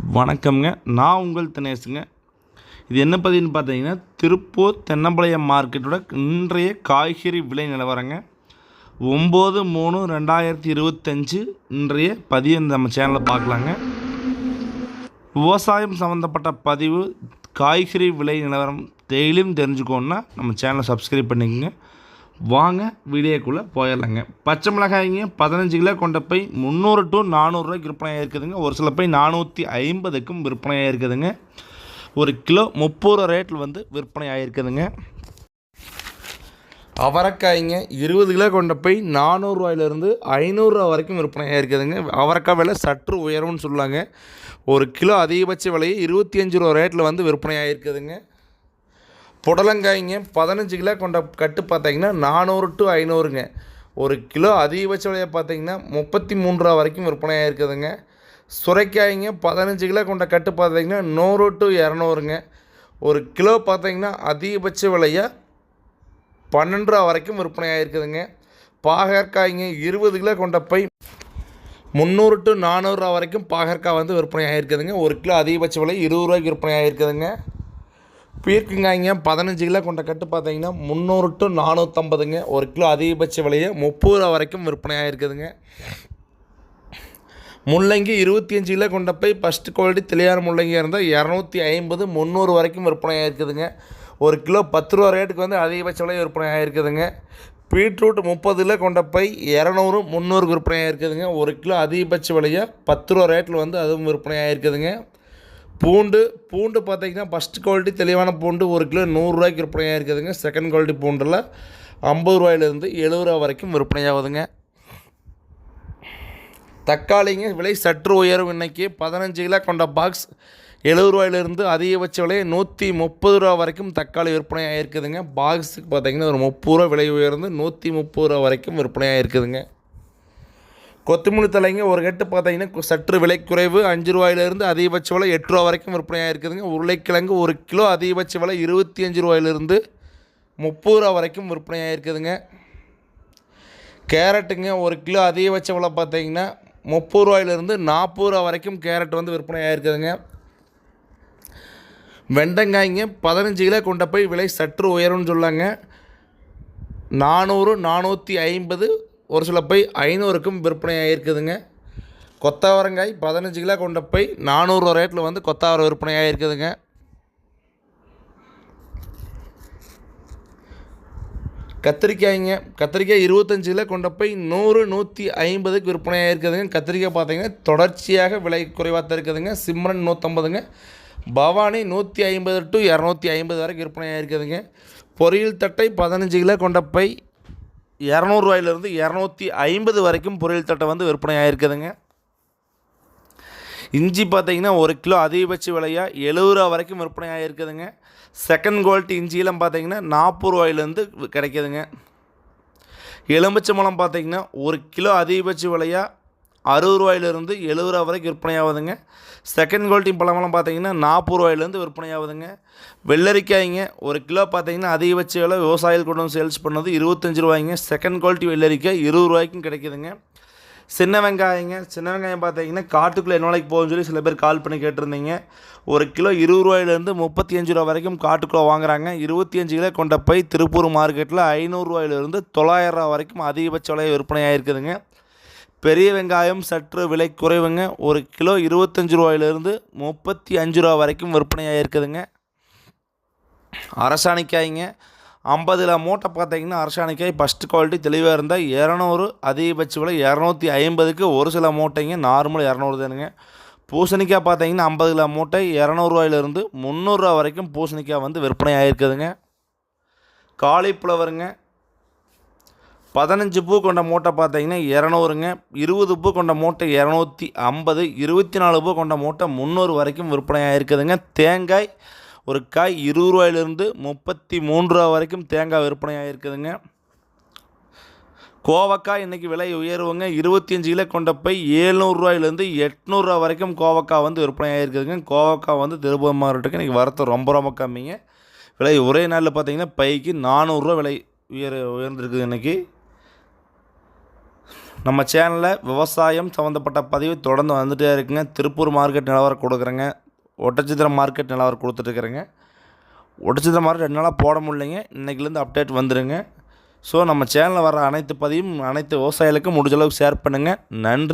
வணக்கம்ங்க. நான் உங்கள் தினேஷுங்க. இது என்ன பதிவுன்னு பார்த்தீங்கன்னா திருப்பூர் தென்னம்பாளையம் மார்க்கெட்டோட இன்றைய காய்கறி விலை நிலவரங்க. ஒம்பது மூணு ரெண்டாயிரத்தி இருபத்தஞ்சு இன்றைய பதிவு நம்ம சேனலில் பார்க்கலாங்க. விவசாயம் சம்மந்தப்பட்ட பதிவு காய்கறி விலை நிலவரம் டெய்லியும் தெரிஞ்சுக்கோன்னா நம்ம சேனலை சப்ஸ்கிரைப் பண்ணிக்கோங்க. வாங்க வீடியோக்குள்ளே போயிடலாங்க. பச்சை மிளகாய்ங்க பதினஞ்சு கிலோ கொண்ட பை முந்நூறு டு நானூறுரூவாய்க்கு விற்பனையாக இருக்குதுங்க. ஒரு சில பை நானூற்றி ஐம்பதுக்கும் விற்பனையாக இருக்குதுங்க. ஒரு கிலோ முப்பது ரூபா ரேட்டில் வந்து விற்பனை ஆகிருக்குதுங்க அவரைக்காய்ங்க இருபது கிலோ கொண்ட பை நானூறுரூவாயிலேருந்து ஐநூறுரூவா வரைக்கும் விற்பனையாக இருக்குதுங்க. அவரைக்காய் விலை சற்று உயரும்னு சொல்லுவாங்க ஒரு கிலோ அதிகபட்ச விலையை இருபத்தி அஞ்சு ரூபா ரேட்டில் வந்து விற்பனை ஆகிருக்குதுங்க புடலங்காய்ங்க பதினஞ்சு கிலோ கொண்ட கட்டு பார்த்தீங்கன்னா நானூறு டு ஐநூறுங்க. ஒரு கிலோ அதிகபட்ச விலையை பார்த்தீங்கன்னா முப்பத்தி மூணு ரூபா வரைக்கும் விற்பனையாக இருக்குதுங்க. சுரைக்காய்ங்க பதினஞ்சு கிலோ கொண்ட கட்டு பார்த்தீங்கன்னா நூறு டு இரநூறுங்க. ஒரு கிலோ பார்த்தீங்கன்னா அதிகபட்ச விலையாக பன்னெண்டு ரூபா வரைக்கும் விற்பனையாக இருக்குதுங்க. பாகற்காய்ங்க இருபது கிலோ கொண்ட பை முந்நூறு டு நானூறுரூவா வரைக்கும் பாகற்காய் வந்து விற்பனையாக இருக்குதுங்க. ஒரு கிலோ அதிகபட்ச விலை இருபது ரூபாய்க்கு விற்பனையாக இருக்குதுங்க. பீர்க்கங்காய்ங்க பதினஞ்சு கிலோ கொண்ட கட்டு பார்த்தீங்கன்னா முந்நூறு டு நானூற்றம்பதுங்க ஒரு கிலோ அதிகபட்ச விலையை முப்பது ரூபா வரைக்கும் விற்பனையாக இருக்குதுங்க முள்ளங்கி இருபத்தி அஞ்சு கிலோ கொண்ட போய் ஃபஸ்ட்டு குவாலிட்டி தெளிவான முள்ளங்கியாக இருந்தால் இரநூத்தி ஐம்பது முந்நூறு வரைக்கும் விற்பனையாக இருக்குதுங்க ஒரு கிலோ பத்து ரூபா ரேட்டுக்கு வந்து அதிகபட்ச விலை விற்பனையாக இருக்குதுங்க பீட்ரூட் முப்பது கிலோ கொண்ட பை இரநூறு முந்நூறுக்கு விற்பனையாக இருக்குதுங்க ஒரு கிலோ அதிகபட்ச விலையாக பத்து ரூபா ரேட்டில் வந்து அதுவும் விற்பனையாக இருக்குதுங்க பூண்டு பூண்டு பார்த்தீங்கன்னா ஃபஸ்ட் குவாலிட்டி தெளிவான பூண்டு ஒரு கிலோ நூறுரூவாய்க்கு விற்பனையாக இருக்குதுங்க. செகண்ட் குவாலிட்டி பூண்டில் ஐம்பது ரூபாயிலேருந்து எழுபது ரூபா வரைக்கும் விற்பனையாகுதுங்க. தக்காளிங்க விலை சற்று உயரும் இன்னைக்கு. பதினஞ்சு கிலோ கொண்ட பாக்ஸ் எழுபது ரூபாயிலிருந்து அதிகபட்ச விலை நூற்றி முப்பது ரூபா வரைக்கும் தக்காளி விற்பனையாக இருக்குதுங்க பாக்ஸுக்கு பார்த்தீங்கன்னா ஒரு முப்பது ரூபா விலை உயர்ந்து நூற்றி முப்பது ரூபா வரைக்கும் விற்பனையாக இருக்குதுங்க கொத்தமல்லி தலைங்க ஒரு கட்டு பார்த்தீங்கன்னா சற்று விலை குறைவு. அஞ்சு ரூபாயிலிருந்து அதிகபட்ச விலை எட்டு ரூபா வரைக்கும் விற்பனையாக இருக்குதுங்க உருளைக்கிழங்கு ஒரு கிலோ அதிகபட்ச விலை இருபத்தி அஞ்சு ரூபாயிலிருந்து முப்பது ரூபா வரைக்கும் விற்பனையாக இருக்குதுங்க கேரட்டுங்க ஒரு கிலோ அதிகபட்ச விலை பார்த்தீங்கன்னா முப்பது ரூபாயிலிருந்து நாற்பது ரூபா வரைக்கும் கேரட் வந்து விற்பனையாக இருக்குதுங்க வெண்டங்காய்ங்க பதினஞ்சு கிலோ கொண்ட போய் விலை சற்று உயரும்னு சொல்லாங்க. நானூறு நானூற்றி ஐம்பது ஒரு சில பை ஐநூறுக்கும் விற்பனை ஆகிருக்குதுங்க கொத்தவரங்காய் பதினஞ்சு கிலோ கொண்ட பை நானூறு ரேட்டில் வந்து கொத்தாவரம் விற்பனை ஆகிருக்குதுங்க கத்திரிக்காய்ங்க கத்திரிக்காய் இருபத்தஞ்சு கிலோ கொண்ட போய் நூறு நூற்றி ஐம்பதுக்கு விற்பனையாக இருக்குதுங்க கத்திரிக்காய் பார்த்தீங்கன்னா தொடர்ச்சியாக விலை குறைவாக தான் இருக்குதுங்க. சிம்ரன் நூற்றம்பதுங்க பவானி நூற்றி ஐம்பது டு இரநூத்தி ஐம்பது வரைக்கும் விற்பனையாக இருக்குதுங்க பொரியல் தட்டை பதினஞ்சு கிலோ கொண்ட பை இரநூறுவாயிலிருந்து இரநூத்தி ஐம்பது வரைக்கும் பொரியல் தட்டை வந்து விற்பனை ஆகிருக்குதுங்க இஞ்சி பார்த்தீங்கன்னா ஒரு கிலோ அதிகபட்ச விலையாக எழுபது ரூபா வரைக்கும் விற்பனை ஆகிருக்குதுங்க செகண்ட் குவாலிட்டி இஞ்சியெல்லாம் பார்த்தீங்கன்னா நாற்பது ரூபாயிலேருந்து கிடைக்குதுங்க. எலுமிச்சம்பழம் பார்த்தீங்கன்னா ஒரு கிலோ அதிகபட்ச விலையாக அறுபது ரூபாயிலிருந்து எழுபது ரூபா வரைக்கும் விற்பனையாகுதுங்க. செகண்ட் குவாலிட்டி பழமெல்லாம் பார்த்தீங்கன்னா நாற்பது ரூபாயிலேருந்து விற்பனையாகுதுங்க. வெள்ளரிக்காய்ங்க ஒரு கிலோ பார்த்தீங்கன்னா அதிகபட்ச விலை விவசாயிகள் கொண்டு வந்து சேல்ஸ் பண்ணது இருபத்தஞ்சி ரூபாய்ங்க. செகண்ட் குவாலிட்டி வெள்ளரிக்காய் இருபது ரூபாய்க்கும் கிடைக்குதுங்க. சின்ன வெங்காயங்க சின்ன வெங்காயம் பார்த்தீங்கன்னா காட்டுக்குள்ளே என்ன நாளைக்கு போகும்னு சொல்லி சில பேர் கால் பண்ணி கேட்டிருந்தீங்க. ஒரு கிலோ இருபது ரூபாயிலேருந்து முப்பத்தி அஞ்சு ரூபா வரைக்கும் காட்டுக்குள்ளே வாங்குறாங்க. இருபத்தி அஞ்சு கிலோ கொண்ட போய் திருப்பூர் மார்க்கெட்டில் ஐநூறுரூவாயிலிருந்து தொள்ளாயிரம் ரூபா வரைக்கும் அதிகபட்ச விலையை விற்பனையாக இருக்குதுங்க பெரிய வெங்காயம் சற்று விலை குறைவுங்க. ஒரு கிலோ இருபத்தஞ்சி ரூபாயிலிருந்து முப்பத்தி அஞ்சு ரூபா வரைக்கும் விற்பனையாக இருக்குதுங்க. அரசாணிக்காய்ங்க. ஐம்பதில் மூட்டை பார்த்தீங்கன்னா அரசாணிக்காய் ஃபஸ்ட்டு குவாலிட்டி தெளிவாக இருந்தால் இரநூறு அதிகபட்ச விலை இரநூத்தி ஐம்பதுக்கு ஒரு சில மூட்டைங்க. நார்மல் இரநூறு தானுங்க. பூசணிக்காய் பார்த்தீங்கன்னா ஐம்பது கிலோ மூட்டை இரநூறுவாயிலிருந்து முந்நூறுரூவா வரைக்கும் பூசணிக்காய் வந்து விற்பனை ஆகிருக்குதுங்க காலிஃப்ளவருங்க. பதினஞ்சு பூ கொண்ட மூட்டை பார்த்தீங்கன்னா இரநூறுங்க. இருபது பூ கொண்ட மூட்டை இரநூத்தி ஐம்பது. இருபத்தி நாலு பூ கொண்ட மூட்டை முந்நூறு வரைக்கும் விற்பனையாக இருக்குதுங்க. தேங்காய் ஒரு காய் இருபது ரூபாயிலிருந்து முப்பத்தி மூன்று ரூபா வரைக்கும் தேங்காய் விற்பனையாக இருக்குதுங்க. கோவக்காய் இன்றைக்கி விலை உயர்வுங்க. இருபத்தி அஞ்சு கிலோ கொண்ட போய் ஏழ்நூறுரூவாயிலேருந்து எட்நூறுரூவா வரைக்கும் கோவக்காய் வந்து விற்பனையாக இருக்குதுங்க. கோவக்காய் வந்து திருப்பூர் மாவட்டத்துக்கு இன்றைக்கி வரத்து ரொம்ப ரொம்ப கம்மிங்க. விலை ஒரே நாளில் பார்த்தீங்கன்னா பைக்கு நானூறுரூவா விலை உயர் உயர்ந்திருக்குது இன்றைக்கி நம்ம சேனலில் விவசாயம் சம்மந்தப்பட்ட பதிவு தொடர்ந்து வந்துகிட்டே இருக்குங்க. திருப்பூர் மார்க்கெட் நிலவரம் கொடுக்குறேங்க. ஒட்டச்சித்திரம் மார்க்கெட் நிலவரம் கொடுத்துட்ருக்குறேங்க ஒட்டச்சித்திரம் மார்க்கெட் ரெண்டு நாளாக போட முடியலைங்க. இன்றைக்கிலேருந்து அப்டேட் வந்துடுங்க ஸோ நம்ம சேனலில் வர அனைத்து பதிவும் அனைத்து விவசாயிகளுக்கும் முடிஞ்ச அளவுக்கு ஷேர் பண்ணுங்கள் நன்றி.